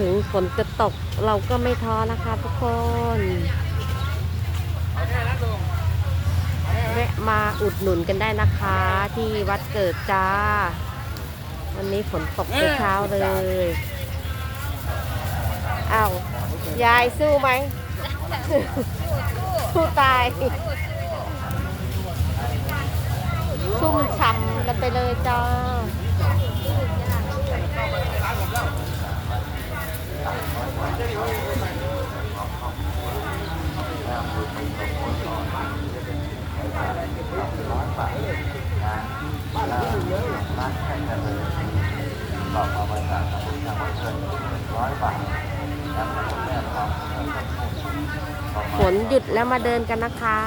ถึงฝนจะตกเราก็ไม่ท้อนะคะทุกคนแวะมาอุดหนุนกันได้นะคะ ที่วัดเกิดจ้า วันนี้ฝนตกแต่เช้าเลยอ้าวยายสู้ไหมสู้ตายชุ่มฉ่ำกันไปเลยจ้า ฝนหยุดแล้วมาเดินกันนะคะ